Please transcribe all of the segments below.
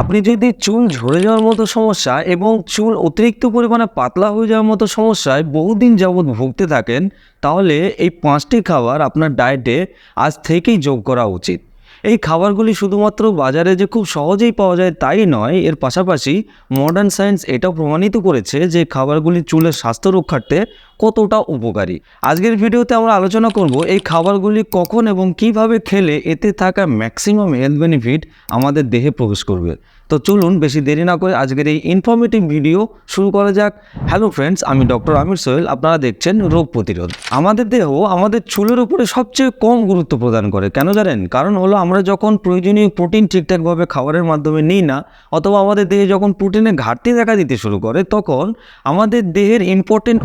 আপনি যদি চুল ঝরে যাওয়ার মতো সমস্যা এবং চুল অতিরিক্ত পরিমাণে পাতলা হয়ে যাওয়ার মতো সমস্যায় বহুদিন যাবৎ ভুগতে থাকেন, তাহলে এই পাঁচটি খাবার আপনার ডায়েটে আজ থেকেই যোগ করা উচিত। এই খাবারগুলি শুধুমাত্র বাজারে যে খুব সহজেই পাওয়া যায় তাই নয়, এর পাশাপাশি মডার্ন সায়েন্স এটাও প্রমাণিত করেছে যে খাবারগুলি চুলের স্বাস্থ্য রক্ষার্থে কতটা উপকারী? আজকের ভিডিওতে আমরা আলোচনা করব এই খাবারগুলি কখন এবং কীভাবে খেলে এতে থাকা ম্যাক্সিমাম হেলথ বেনিফিট আমাদের দেহে প্রবেশ করবে। তো চলুন বেশি দেরি না করে আজকের এই ইনফরমেটিভ ভিডিও শুরু করা যাক। হ্যালো ফ্রেন্ডস আমি ডক্টর আমির সোহেল, আপনারা দেখছেন রোগ প্রতিরোধ। আমাদের দেহ আমাদের চুলের উপরে সবচেয়ে কম গুরুত্ব প্রদান করে, কেন জানেন? কারণ হলো আমরা যখন প্রয়োজনীয় প্রোটিন ঠিকঠাকভাবে খাবারের মাধ্যমে নিই না, অথবা আমাদের দেহে যখন প্রোটিনের ঘাটতি দেখা দিতে শুরু করে, তখন আমাদের দেহের ইম্পর্টেন্ট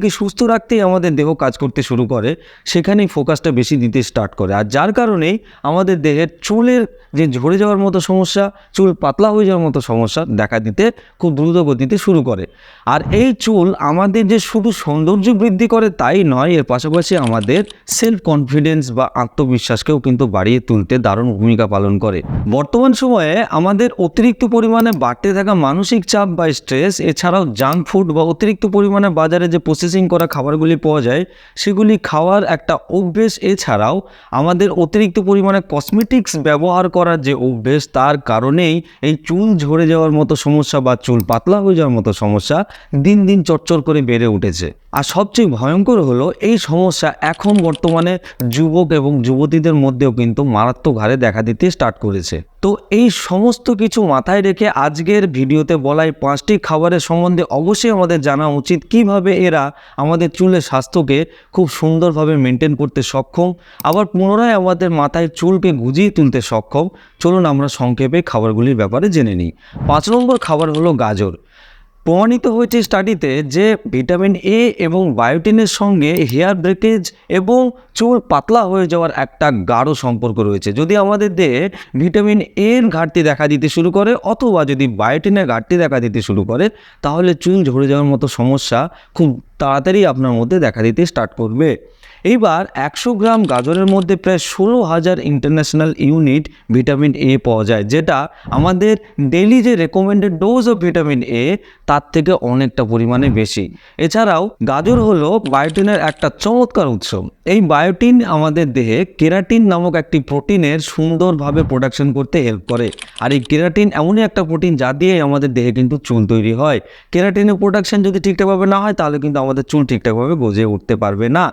অর্গানগুলিকে সুস্থ রাখতেই আমাদের দেহ কাজ করতে শুরু করে, সেখানেই ফোকাসটা বেশি দিতে স্টার্ট করে। আর যার কারণেই আমাদের দেহের চুলের যে ঝরে যাওয়ার মতো সমস্যা, চুল পাতলা হয়ে যাওয়ার মতো সমস্যা দেখা দিতে খুব দ্রুত গতিতে শুরু করে। আর এই চুল আমাদের যে শুধু সৌন্দর্য বৃদ্ধি করে তাই নয়, এর পাশাপাশি আমাদের সেলফ কনফিডেন্স বা আত্মবিশ্বাসকেও কিন্তু বাড়িয়ে তুলতে দারুণ ভূমিকা পালন করে। বর্তমান সময়ে আমাদের অতিরিক্ত পরিমাণে বাড়তে থাকা মানসিক চাপ বা স্ট্রেস এছাড়াও জাঙ্ক ফুড বা অতিরিক্ত পরিমাণে বাজারে যে প্রসেসিং করা খাবারগুলি পাওয়া যায়, সেগুলি খাওয়ার একটা অভ্যেস এছাড়াও আমাদের অতিরিক্ত পরিমাণে কসমেটিক্স ব্যবহার করার যে অভ্যেস, তার কারণেই এই চুল ঝরে যাওয়ার মতো সমস্যা বা চুল পাতলা হয়ে যাওয়ার মতো সমস্যা দিন দিন চটচর করে বেড়ে উঠেছে। আর সবচেয়ে ভয়ঙ্কর হলো এই সমস্যা এখন বর্তমানে যুবক এবং যুবতীদের মধ্যেও কিন্তু মারাত্মক হারে দেখা দিতে স্টার্ট করেছে। তো এই সমস্ত কিছু মাথায় রেখে আজকের ভিডিওতে বলাই পাঁচটি খাবারের সম্বন্ধে অবশ্যই আমাদের জানা উচিত কীভাবে এরা আমাদের চুলের স্বাস্থ্যকে খুব সুন্দরভাবে মেনটেন করতে সক্ষম, আবার পুনরায় আমাদের মাথায় চুলকে গুজিয়ে তুলতে সক্ষম। চলুন আমরা সংক্ষেপে খাবারগুলির ব্যাপারে জেনে নিই। পাঁচ নম্বর খাবার হলো গাজর। প্রমাণিত হয়েছে স্টাডিতে যে ভিটামিন এ এবং বায়োটিনের সঙ্গে হেয়ার ব্রেকেজ এবং চুল পাতলা হয়ে যাওয়ার একটা গাঢ় সম্পর্ক রয়েছে। যদি আমাদের দেহে ভিটামিন এর ঘাটতি দেখা দিতে শুরু করে অথবা যদি বায়োটিনের ঘাটতি দেখা দিতে শুরু করে, তাহলে চুল ঝরে যাওয়ার মতো সমস্যা খুব তাড়াতাড়ি আপনার মধ্যে দেখা দিতে স্টার্ট করবে। এইবার একশো গ্রাম গাজরের মধ্যে প্রায় ষোলো হাজার ইন্টারন্যাশনাল ইউনিট ভিটামিন এ পাওয়া যায়, যেটা আমাদের ডেলি যে recommended dose of vitamin A তার থেকে অনেকটা পরিমাণে বেশি। এছাড়াও গাজর হলো বায়োটিনের একটা চমৎকার উৎস। এই বায়োটিন আমাদের দেহে কেরাটিন নামক একটি প্রোটিনের সুন্দরভাবে প্রোডাকশন করতে হেল্প করে। আর এই কেরাটিন এমনই একটা প্রোটিন যা দিয়ে আমাদের দেহে কিন্তু চুল তৈরি হয়। কেরাটিনের প্রোডাকশন যদি ঠিকঠাকভাবে না হয়, তাহলে কিন্তু আমাদের চুল ঠিকঠাকভাবে গজে উঠতে পারবে না।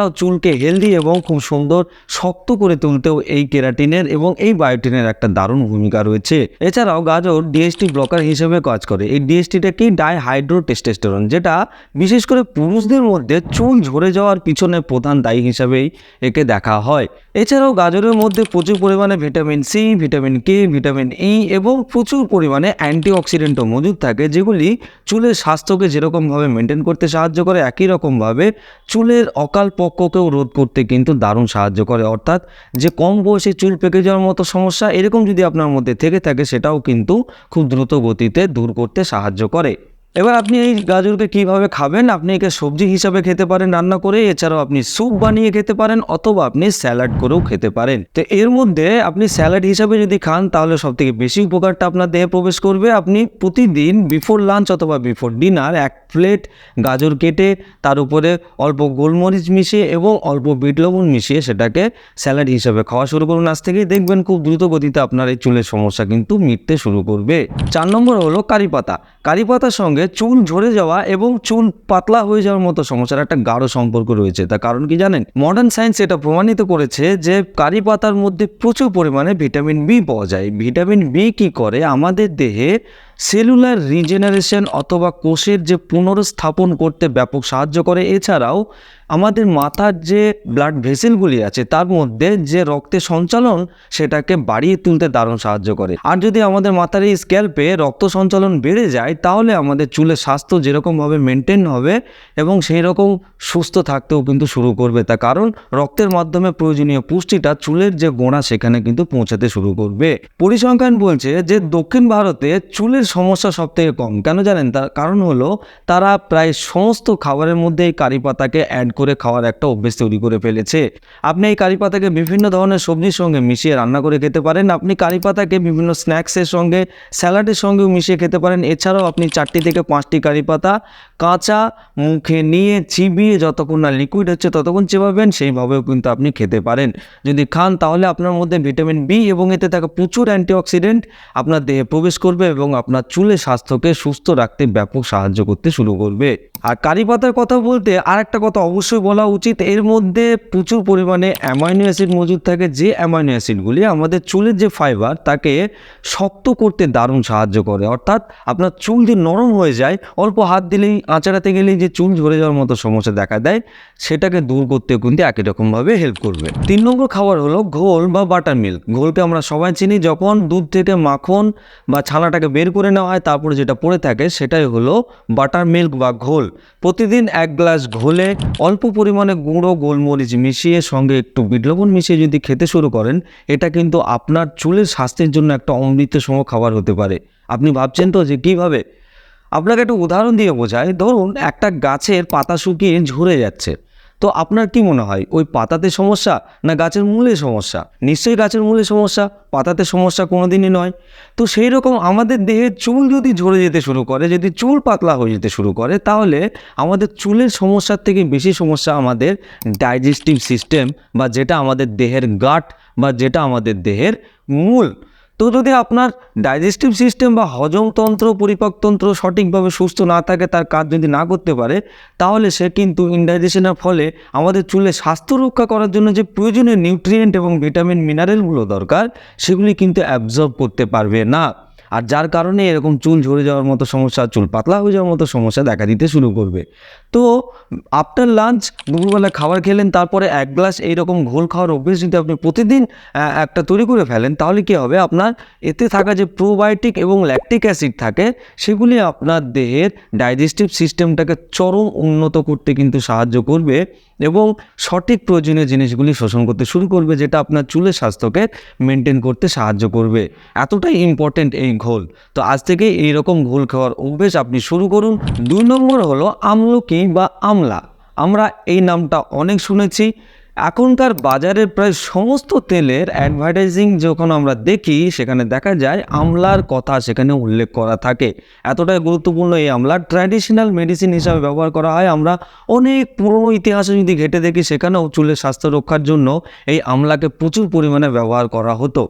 এছাড়াও চুলকে হেলদি এবং খুব সুন্দর শক্ত করে তুলতেও এই কেরাটিনের এবং এই বায়োটিনের একটা দারুণ ভূমিকা রয়েছে। এছাড়াও গাজর ডিএসটি ব্লকার হিসেবে কাজ করে। এই ডিএসটিটা কি ডাইহাইড্রো টেস্টেস্টেরন যেটা বিশেষ করে পুরুষদের মধ্যে চুল ঝরে যাওয়ার পিছনে প্রধান দায়ী হিসাবেই একে দেখা হয়। এছাড়াও গাজরের মধ্যে প্রচুর পরিমাণে vitamin C vitamin K vitamin E এবং প্রচুর পরিমাণে অ্যান্টিঅক্সিডেন্টও মজুদ থাকে, যেগুলি চুলের স্বাস্থ্যকে যেরকমভাবে মেনটেন করতে সাহায্য করে, একই রকমভাবে চুলের অকাল পক্ককেও রোধ করতে কিন্তু দারুণ সাহায্য করে। অর্থাৎ যে কম বয়সে চুল পেকে যাওয়ার মতো সমস্যা এরকম যদি আপনার মধ্যে থেকে থাকে, সেটাও কিন্তু খুব দ্রুত গতিতে দূর করতে সাহায্য করে। এবার আপনি এই গাজরকে কীভাবে খাবেন? আপনি একে সবজি হিসাবে খেতে পারেন, রান্না করে। এছাড়াও আপনি স্যুপ বানিয়ে খেতে পারেন অথবা আপনি স্যালাড করেও খেতে পারেন। তো এর মধ্যে আপনি স্যালাড হিসাবে যদি খান, তাহলে সব থেকে বেশি উপকারটা আপনার দেহে প্রবেশ করবে। আপনি প্রতিদিন বিফোর লাঞ্চ অথবা বিফোর ডিনার এক প্লেট গাজর কেটে, তার উপরে অল্প গোলমরিচ মিশিয়ে এবং অল্প বিট লবণ মিশিয়ে সেটাকে স্যালাড হিসাবে খাওয়া শুরু করুন। আজ থেকেই দেখবেন খুব দ্রুত গতিতে আপনার এই চুলের সমস্যা কিন্তু মিটতে শুরু করবে। চার নম্বর হলো কারি পাতা। কারি পাতার সঙ্গে চুন ঝরে যাওয়া এবং চুন পাতলা হয়ে যাওয়ার মতো সমস্যার একটা গাঢ় সম্পর্ক রয়েছে। তার কারণ কি জানেন? মডার্ন সায়েন্স এটা প্রমাণিত করেছে যে কারি পাতার মধ্যে প্রচুর পরিমাণে ভিটামিন বি পাওয়া যায়। ভিটামিন বি কি করে? আমাদের দেহে সেলুলার রিজেনারেশন অথবা কোষের যে পুনর্স্থাপন করতে ব্যাপক সাহায্য করে। এছাড়াও আমাদের মাথার যে ব্লাড ভেসেলগুলি আছে, তার মধ্যে যে রক্তের সঞ্চালন, সেটাকে বাড়িয়ে তুলতে দারুণ সাহায্য করে। আর যদি আমাদের মাথার এই স্ক্যাল্পে রক্ত সঞ্চালন বেড়ে যায়, তাহলে আমাদের চুলের স্বাস্থ্য যেরকমভাবে মেনটেন হবে এবং সেই রকম সুস্থ থাকতেও কিন্তু শুরু করবে তা। কারণ রক্তের মাধ্যমে প্রয়োজনীয় পুষ্টিটা চুলের যে গোড়া, সেখানে কিন্তু পৌঁছাতে শুরু করবে। পরিসংখ্যান বলছে যে দক্ষিণ ভারতে চুলের সমস্যা সব থেকে কম। কেন জানেন? তার কারণ হলো, তারা প্রায় সমস্ত খাবারের মধ্যে এই কারি পাতাকে অ্যাড করে খাওয়ার একটা অভ্যেস তৈরি করে ফেলেছে। আপনি এই কারি পাতাকে বিভিন্ন ধরনের সবজির সঙ্গে মিশিয়ে রান্না করে খেতে পারেন। আপনি কারি পাতাকে বিভিন্ন স্ন্যাক্সের সঙ্গে, স্যালাডের সঙ্গেও মিশিয়ে খেতে পারেন। এছাড়াও আপনি চারটি থেকে পাঁচটি কারি পাতা কাঁচা মুখে নিয়ে চিবিয়ে যতক্ষণ না লিকুইড হচ্ছে ততক্ষণ চেবাবেন, সেইভাবেও কিন্তু আপনি খেতে পারেন। যদি খান তাহলে আপনার মধ্যে ভিটামিন বি এবং এতে থাকা প্রচুর অ্যান্টিঅক্সিডেন্ট আপনার দেহে প্রবেশ করবে এবং আপনার চুলের স্বাস্থ্যকে সুস্থ রাখতে ব্যাপক সাহায্য করতে শুরু করবে। আর কারি পাতার কথা বলতে আর একটা কথা অবশ্যই বলা উচিত, এর মধ্যে প্রচুর পরিমাণে অ্যামাইনো অ্যাসিড মজুদ থাকে। যে অ্যামাইনো অ্যাসিডগুলি আমাদের চুলের যে ফাইবার, তাকে শক্ত করতে দারুণ সাহায্য করে। অর্থাৎ আপনার চুল যে নরম হয়ে যায়, অল্প হাত দিলেই, আঁচড়াতে গেলেই যে চুল ঝরে যাওয়ার মতো সমস্যা দেখা দেয়, সেটাকে দূর করতে কিন্তু একই রকমভাবে হেল্প করবে। তিন নম্বর খাবার হলো ঘোল বা বাটার মিল্ক ঘোলকে আমরা সবাই চিনি, যখন দুধ থেকে মাখন বা ছানাটাকে বের করে নেওয়া হয়, তারপরে যেটা পড়ে থাকে, সেটাই হলো বাটার মিল্ক বা ঘোল। প্রতিদিন এক গ্লাস ঘোলে অল্প পরিমাণে গুঁড়ো গোলমরিচ মিশিয়ে সঙ্গে একটু বিটলবণ মিশিয়ে যদি খেতে শুরু করেন, এটা কিন্তু আপনার চুলের স্বাস্থ্যের জন্য একটা অমৃত সম খাবার হতে পারে। আপনি ভাবছেন তো যে কীভাবে? আপনাকে একটা উদাহরণ দিয়ে বোঝায় ধরুন, একটা গাছের পাতা শুকিয়ে ঝরে যাচ্ছে। তো আপনার কি মনে হয়, ওই পাতাতে সমস্যা না গাছের মূলে সমস্যা? নিশ্চয়ই গাছের মূলে সমস্যা, পাতাতে সমস্যা কোনোদিনই নয়। তো সেই রকম আমাদের দেহের চুল যদি ঝরে যেতে শুরু করে, যদি চুল পাতলা হয়ে যেতে শুরু করে, তাহলে আমাদের চুলের সমস্যার থেকে বেশি সমস্যা আমাদের ডাইজেস্টিভ সিস্টেম বা যেটা আমাদের দেহের গাট বা যেটা আমাদের দেহের মূল তো যদি আপনার ডাইজেস্টিভ সিস্টেম বা হজমতন্ত্র পরিপাকতন্ত্র সঠিকভাবে সুস্থ না থাকে, তার কাজ যদি না করতে পারে, তাহলে সে কিন্তু ইনডাইজেশনের ফলে আমাদের চুলে স্বাস্থ্য রক্ষা করার জন্য যে প্রয়োজনীয় নিউট্রিয়েন্ট এবং ভিটামিন মিনারেলগুলো দরকার, সেগুলি কিন্তু অ্যাবজর্ব করতে পারবে না। আর যার কারণে এরকম চুল ঝরে যাওয়ার মতো সমস্যা, চুল পাতলা হয়ে যাওয়ার মতো সমস্যা দেখা দিতে শুরু করবে। তো আফটার লাঞ্চ দুপুরবেলা খাবার খেলেন, তারপরে এক গ্লাস এইরকম ঘোল খাওয়ার অভ্যেস যদি আপনি প্রতিদিন একটা তৈরি করে ফেলেন, তাহলে কী হবে? আপনার এতে থাকা যে প্রোবায়োটিক এবং ল্যাকটিক অ্যাসিড থাকে, সেগুলি আপনার দেহের ডাইজেস্টিভ সিস্টেমটাকে চরম উন্নত করতে কিন্তু সাহায্য করবে এবং সঠিক প্রয়োজনীয় জিনিসগুলি শোষণ করতে শুরু করবে, যেটা আপনার চুলের স্বাস্থ্যকে মেনটেন করতে সাহায্য করবে। এতটাই ইম্পর্টেন্ট এই ঘোল। তো আজ থেকে এই রকম ঘোল খাওয়ার অভ্যেস আপনি শুরু করুন। দুই নম্বর হলো আমলকি বা আমলা। আমরা এই নামটা অনেক শুনেছি। এখনকার বাজারের প্রায় সমস্ত তেলের অ্যাডভার্টাইজিং যখন আমরা দেখি, সেখানে দেখা যায় আমলার কথা সেখানে উল্লেখ করা থাকে। এতটাই গুরুত্বপূর্ণ এই আমলা ট্র্যাডিশনাল মেডিসিন হিসাবে ব্যবহার করা হয়। আমরা অনেক পুরনো ইতিহাসে যদি ঘেটে দেখি, সেখানেও চুলের স্বাস্থ্য রক্ষার জন্য এই আমলাকে প্রচুর পরিমাণে ব্যবহার করা হতো।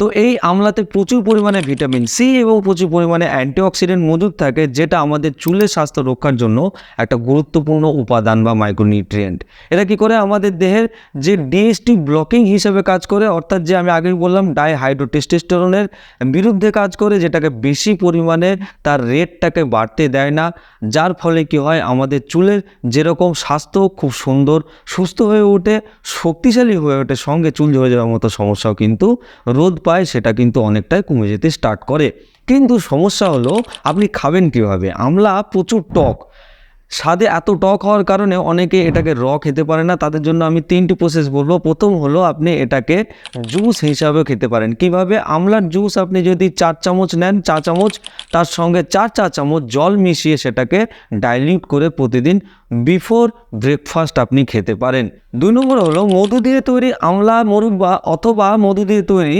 তো এই আমলাতে প্রচুর পরিমাণে ভিটামিন সি এবং প্রচুর পরিমাণে অ্যান্টিঅক্সিডেন্ট মজুদ থাকে, যেটা আমাদের চুলের স্বাস্থ্য রক্ষার জন্য একটা গুরুত্বপূর্ণ উপাদান বা মাইক্রোনিউট্রিয়েন্ট। এটা কি করে আমাদের দেহের যে ডিএসটি ব্লকিং হিসেবে কাজ করে, অর্থাৎ যে আমি আগেই বললাম ডাইহাইড্রোটেস্টেস্টোরনের বিরুদ্ধে কাজ করে, যেটাকে বেশি পরিমাণে তার রেটটাকে বাড়তে দেয় না, যার ফলে কি হয় আমাদের চুলের যেরকম স্বাস্থ্য খুব সুন্দর, সুস্থ হয়ে ওঠে, শক্তিশালী হয়ে ওঠে, সঙ্গে চুল ঝরে যাওয়ার মতো সমস্যাও কিন্তু রোদ পায় সেটা কিন্তু অনেকটাই কমে যেতে স্টার্ট করে। কিন্তু সমস্যা হলো, আপনি খাবেন কীভাবে? আমলা প্রচুর টক। স্বাদে এত টক হওয়ার কারণে অনেকে এটাকে র খেতে পারে না। তাদের জন্য আমি তিনটি প্রসেস বলব। প্রথম হলো, আপনি এটাকে জুস হিসাবেও খেতে পারেন। কীভাবে? আমলার জুস আপনি যদি চার চামচ নেন চা চামচ, তার সঙ্গে চার চা চামচ জল মিশিয়ে সেটাকে ডাইলিউট করে প্রতিদিন বিফোর ব্রেকফাস্ট আপনি খেতে পারেন। দুই নম্বর হলো, মধু দিয়ে তৈরি আমলা মরুব্বা অথবা মধু দিয়ে তৈরি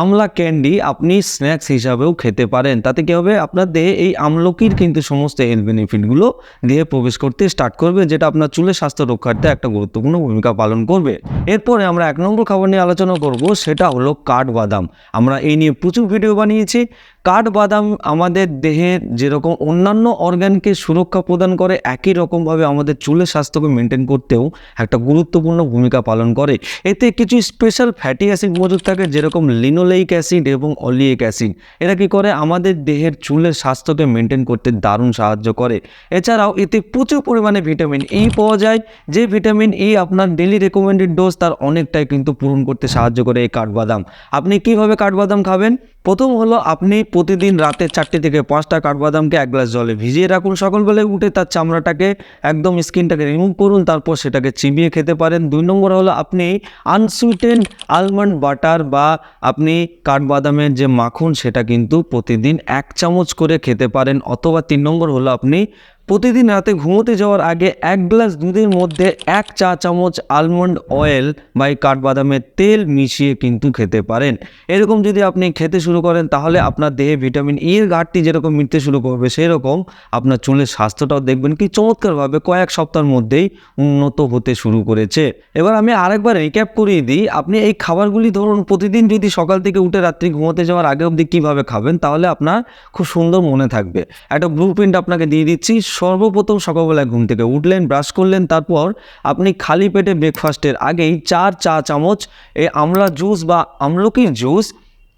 আমলা ক্যান্ডি আপনি স্ন্যাক্স হিসাবেও খেতে পারেন। তাতে কী হবে? আপনার দেহে এই আমলকির কিন্তু সমস্ত হেলথ বেনিফিটগুলো দেহে প্রবেশ করতে স্টার্ট করবে, যেটা আপনার চুলের স্বাস্থ্য রক্ষার্থে একটা গুরুত্বপূর্ণ ভূমিকা পালন করবে। এরপরে আমরা এক নম্বর খাবার নিয়ে আলোচনা করব, সেটা হলো কাঠবাদাম। আমরা এই নিয়ে প্রচুর ভিডিও বানিয়েছি। কাঠবাদাম আমাদের দেহের যেরকম অন্যান্য অর্গানকে সুরক্ষা প্রদান করে, একই রকমভাবে আমাদের চুলের স্বাস্থ্যকে মেনটেন করতেও একটা গুরুত্বপূর্ণ ভূমিকা পালন করে। এতে কিছু স্পেশাল ফ্যাটি অ্যাসিড মজুদ থাকে যেরকম লিনোলেইক অ্যাসিড এবং অলিয়েক অ্যাসিড এরা কী করে? আমাদের দেহের চুলের স্বাস্থ্যকে মেনটেন করতে দারুণ সাহায্য করে। এছাড়াও এতে প্রচুর পরিমাণে ভিটামিন ই পাওয়া যায়, যে ভিটামিন ই আপনার ডেলি রেকমেন্ডেড ডোজ তার অনেকটাই কিন্তু পূরণ করতে সাহায্য করে এই কাঠবাদাম আপনি কীভাবে কাঠবাদাম খাবেন? প্রথম হলো আপনি প্রতিদিন রাতে চারটে থেকে পাঁচটা কাঠবাদামকে এক গ্লাস জলে ভিজিয়ে রাখুন। সকালবেলায় উঠে তার চামড়াটাকে একদম স্কিনটাকে রিমুভ করুন, তারপর সেটাকে চিবিয়ে খেতে পারেন। দুই নম্বর হলো আপনি আনসুইটেন্ড আলমন্ড বাটার বা আপনি কাঠবাদামের যে মাখন, সেটা কিন্তু প্রতিদিন এক চামচ করে খেতে পারেন। অথবা তিন নম্বর হলো আপনি প্রতিদিন রাতে ঘুমোতে যাওয়ার আগে এক গ্লাস দুধের মধ্যে এক চা চামচ আলমন্ড অয়েল বা কাঠবাদামের তেল মিশিয়ে কিন্তু খেতে পারেন। এরকম যদি আপনি খেতে শুরু করেন, তাহলে আপনার দেহে ভিটামিন ই এর ঘাটতি যেরকম মিটতে শুরু করবে, সেরকম আপনার চুলের স্বাস্থ্যটাও দেখবেন কি চমৎকারভাবে কয়েক সপ্তাহের মধ্যেই উন্নত হতে শুরু করেছে। এবার আমি আরেকবার রিক্যাপ করিয়ে দিই। আপনি এই খাবারগুলি ধরুন, প্রতিদিন যদি সকাল থেকে উঠে রাত্রি ঘুমোতে যাওয়ার আগে অবধি কীভাবে খাবেন, তাহলে আপনার খুব সুন্দর মনে থাকবে। একটা ব্লু প্রিন্ট আপনাকে দিয়ে দিচ্ছি। সর্বপ্রথম সকালবেলায় ঘুম থেকে উঠলেন, ব্রাশ করলেন, তারপর আপনি খালি পেটে ব্রেকফাস্টের আগেই চার চা চামচ এই আমলা জুস বা আমলকির জুস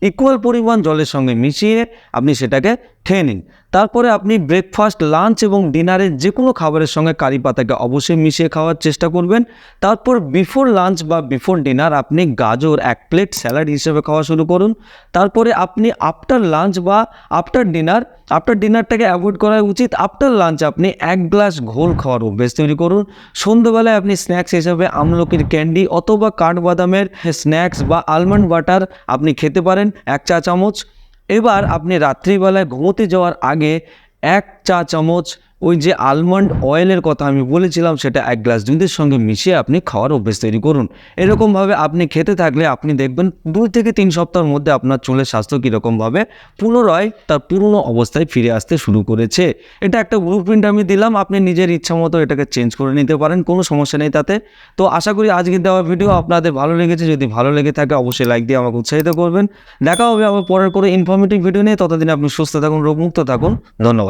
ইকুয়াল পরিমাণ জলের সঙ্গে মিশিয়ে আপনি সেটাকে খেয়ে নিন। তারপরে আপনি ব্রেকফাস্ট লাঞ্চ এবং ডিনারের যে কোনো খাবারের সঙ্গে কারি পাতাকে অবশ্যই মিশিয়ে খাওয়ার চেষ্টা করবেন। তারপর বিফোর লাঞ্চ বা বিফোর ডিনার আপনি গাজর এক প্লেট স্যালাড হিসেবে খাওয়া শুরু করুন। তারপরে আপনি আফটার লাঞ্চ বা আফটার ডিনার আফটার ডিনারটাকে অ্যাভয়েড করা উচিত। আফটার লাঞ্চ আপনি এক গ্লাস ঘোল খাওয়ার অভ্যেস তৈরি করুন। সন্ধ্যেবেলায় আপনি স্ন্যাক্স হিসেবে আমলকির ক্যান্ডি অথবা কাঠবাদামের স্ন্যাক্স বা আলমন্ড বাটার আপনি খেতে পারেন। এক চা চামচ এবার আপনি রাত্রিবেলায় ঘুমোতে যাওয়ার আগে এক চা চামচ ওই যে আলমন্ড অয়েলের কথা আমি বলেছিলাম, সেটা এক গ্লাস দুধের সঙ্গে মিশিয়ে আপনি খাওয়ার অভ্যেস তৈরি করুন। এরকমভাবে আপনি খেতে থাকলে আপনি দেখবেন দুই থেকে তিন সপ্তাহের মধ্যে আপনার চুলের স্বাস্থ্য কীরকমভাবে পুনরায় তার পুরনো অবস্থায় ফিরে আসতে শুরু করেছে। এটা একটা ব্লু প্রিন্ট আমি দিলাম, আপনি নিজের ইচ্ছা মতো এটাকে চেঞ্জ করে নিতে পারেন, কোনো সমস্যা নেই তাতে। তো আশা করি আজকে দেওয়া ভিডিও আপনাদের ভালো লেগেছে, যদি ভালো লেগে থাকে অবশ্যই লাইক দিয়ে আমাকে উৎসাহিত করবেন। দেখা হবে আবার পরের করে ইনফরমেটিভ ভিডিও নিয়ে, ততদিন আপনি সুস্থ থাকুন, রোগমুক্ত থাকুন, ধন্যবাদ।